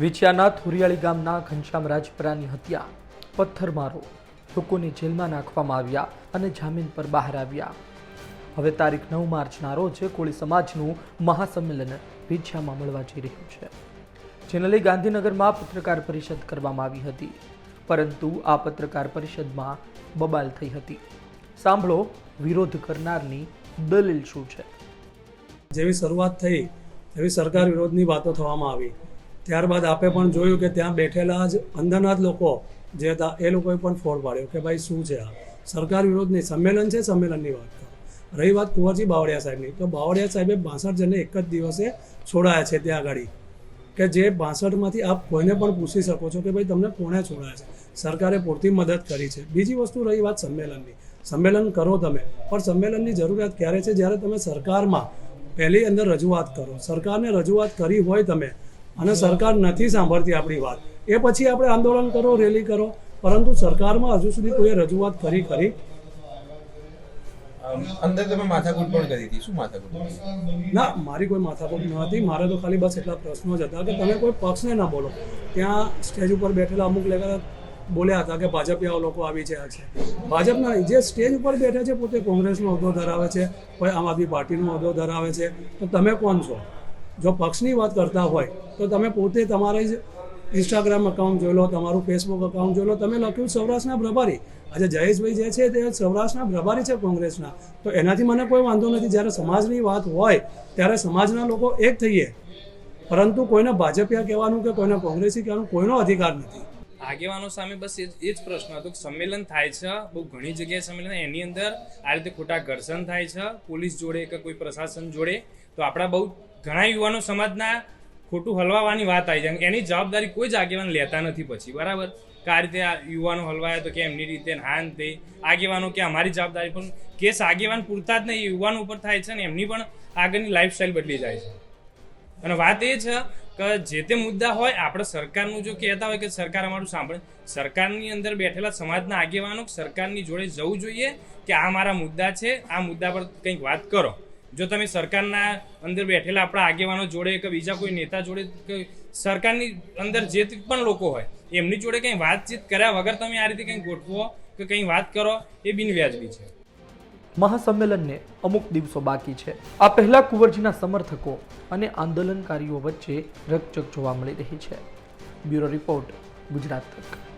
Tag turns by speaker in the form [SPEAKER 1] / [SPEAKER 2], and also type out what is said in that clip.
[SPEAKER 1] વિછિયાના થુરિયાળી ગામના ઘનશ્યામ રાજપરાની હત્યા, પથ્થરમારો લોકોને જેલમાં નાખવામાં આવ્યા અને જામીન પર બહાર આવ્યા. હવે તારીખ નવ માર્ચના રોજ કોળી સમાજનું મહાસંમેલન વિછિયામાં મળવા જઈ રહ્યું છે. જેને લઈ ગાંધીનગરમાં પત્રકાર પરિષદ કરવામાં આવી હતી. પરંતુ આ પત્રકાર પરિષદમાં બબાલ થઈ હતી. સાંભળો વિરોધ કરનારની દલીલ શું છે?
[SPEAKER 2] જેવી શરૂઆત થઈ, એવી સરકાર વિરોધની વાતો થવામાં આવી. ત્યારબાદ આપે પણ જોયું કે ત્યાં બેઠેલા જ અંદરના જ લોકો જે હતા, એ લોકોએ પણ ફોડ પાડ્યો કે ભાઈ શું છે આ? સરકાર વિરોધ નહીં, સંમેલન છે, સંમેલનની વાત કરો. રહી વાત કુંવરજી બાવળિયા સાહેબની. તો બાવળિયા સાહેબે બાસઠ એક જ દિવસે છોડાયા છે ત્યાં આગળ કે જે બાસઠમાંથી આપ કોઈને પણ પૂછી શકો છો કે ભાઈ તમને કોણે છોડાયા છે? સરકારે પૂરતી મદદ કરી છે. બીજી વસ્તુ રહી વાત સંમેલનની. સંમેલન કરો તમે. પણ સંમેલનની જરૂરિયાત ક્યારે છે? જ્યારે તમે સરકારમાં પહેલી અંદર રજૂઆત કરો. સરકારને રજૂઆત કરી હોય તમે અને સરકાર નથી સાંભળતી આપણી વાત. એ પછી આપણે આંદોલન કરો રેલી કરો. પરંતુ સરકારમાં હજુ સુધી કોઈ રજૂઆત કરી કરી?
[SPEAKER 3] અંદર તમે માથાકૂટ પણ કરી હતી. શું માથાકૂટ
[SPEAKER 2] ના મારી કોઈ માથાકૂટ ન હતી. મારે તો ખાલી બસ એટલા પ્રશ્નો જ હતા કે તમે કોઈ પક્ષને ના બોલો. ત્યાં સ્ટેજ ઉપર બેઠેલા અમુક લેખક બોલ્યા હતા કે ભાજપિયાઓ લોકો આવી છે આ છે. ભાજપના જે સ્ટેજ ઉપર બેઠા છે પોતે કોંગ્રેસનો હોદ્દો ધરાવે છે કોઈ આમ આદમી પાર્ટીનો હોદ્દો ધરાવે છે. તો તમે કોણ છો? જો પક્ષની વાત કરતા હોય, તો તમે પોતે તમારા જ ઇન્સ્ટાગ્રામ અકાઉન્ટ જોઈ લો, તમારું ફેસબુક અકાઉન્ટ જોઈ લો. તમે લખ્યું સૌરાષ્ટ્રના પ્રભારી. આજે જયેશભાઈ જે છે તે સૌરાષ્ટ્રના પ્રભારી છે કોંગ્રેસના. તો એનાથી મને કોઈ વાંધો નથી. જ્યારે સમાજની વાત હોય, ત્યારે સમાજના લોકો એક થઈએ. પરંતુ કોઈને ભાજપિયા કહેવાનું કે કોઈને કોંગ્રેસી કહેવાનું કોઈનો અધિકાર નથી.
[SPEAKER 4] આગેવાનો સામે બસ એ જ- પ્રશ્ન હતો કે સંમેલન થાય છે, બહુ ઘણી જગ્યાએ સંમેલન એની અંદર આ રીતે ખોટા ઘર્ષણ થાય છે, પોલીસ જોડે કે કોઈ પ્રશાસન જોડે. તો આપણા બહુ ઘણા યુવાનો સમાજના ખોટું હલવાવાની વાત આવી જાય. એની જવાબદારી કોઈ જ આગેવાન લેતા નથી પછી, બરાબર? કે આ રીતે આ યુવાનો હલવાયા તો કે એમની રીતે હાન તે. આગેવાનો કે અમારી જવાબદારી પણ કેસ આગેવાન પૂરતા જ નહીં યુવાનો ઉપર થાય છે ને એમની પણ આગળની લાઈફસ્ટાઈલ બદલી જાય છે. અને વાત એ છે કે જે તે મુદ્દા હોય, આપણે સરકારનું જો કહેતા હોય કે સરકાર અમારું સાંભળે, સરકારની અંદર બેઠેલા સમાજના આગેવાનો સરકારની જોડે જવું જોઈએ કે આ મારા મુદ્દા છે, આ મુદ્દા પર કંઈક વાત કરો. જો તમે સરકારના અંદર બેઠેલા આપણા આગેવાનો જોડે કે બીજા કોઈ નેતા જોડે કે સરકારની અંદર જે પણ લોકો હોય, એમની જોડે કંઈ વાતચીત કર્યા વગર તમે આ રીતે કંઈ ગોઠવો કે કંઈ વાત કરો, એ બિનવ્યાજબી છે.
[SPEAKER 1] મહાસંમેલનને અમુક દિવસો બાકી છે. આ પહેલા કુંવરજીના સમર્થકો અને આંદોલનકારીઓ વચ્ચે રકચક જોવા મળી રહી છે. બ્યુરો રિપોર્ટ ગુજરાત તક.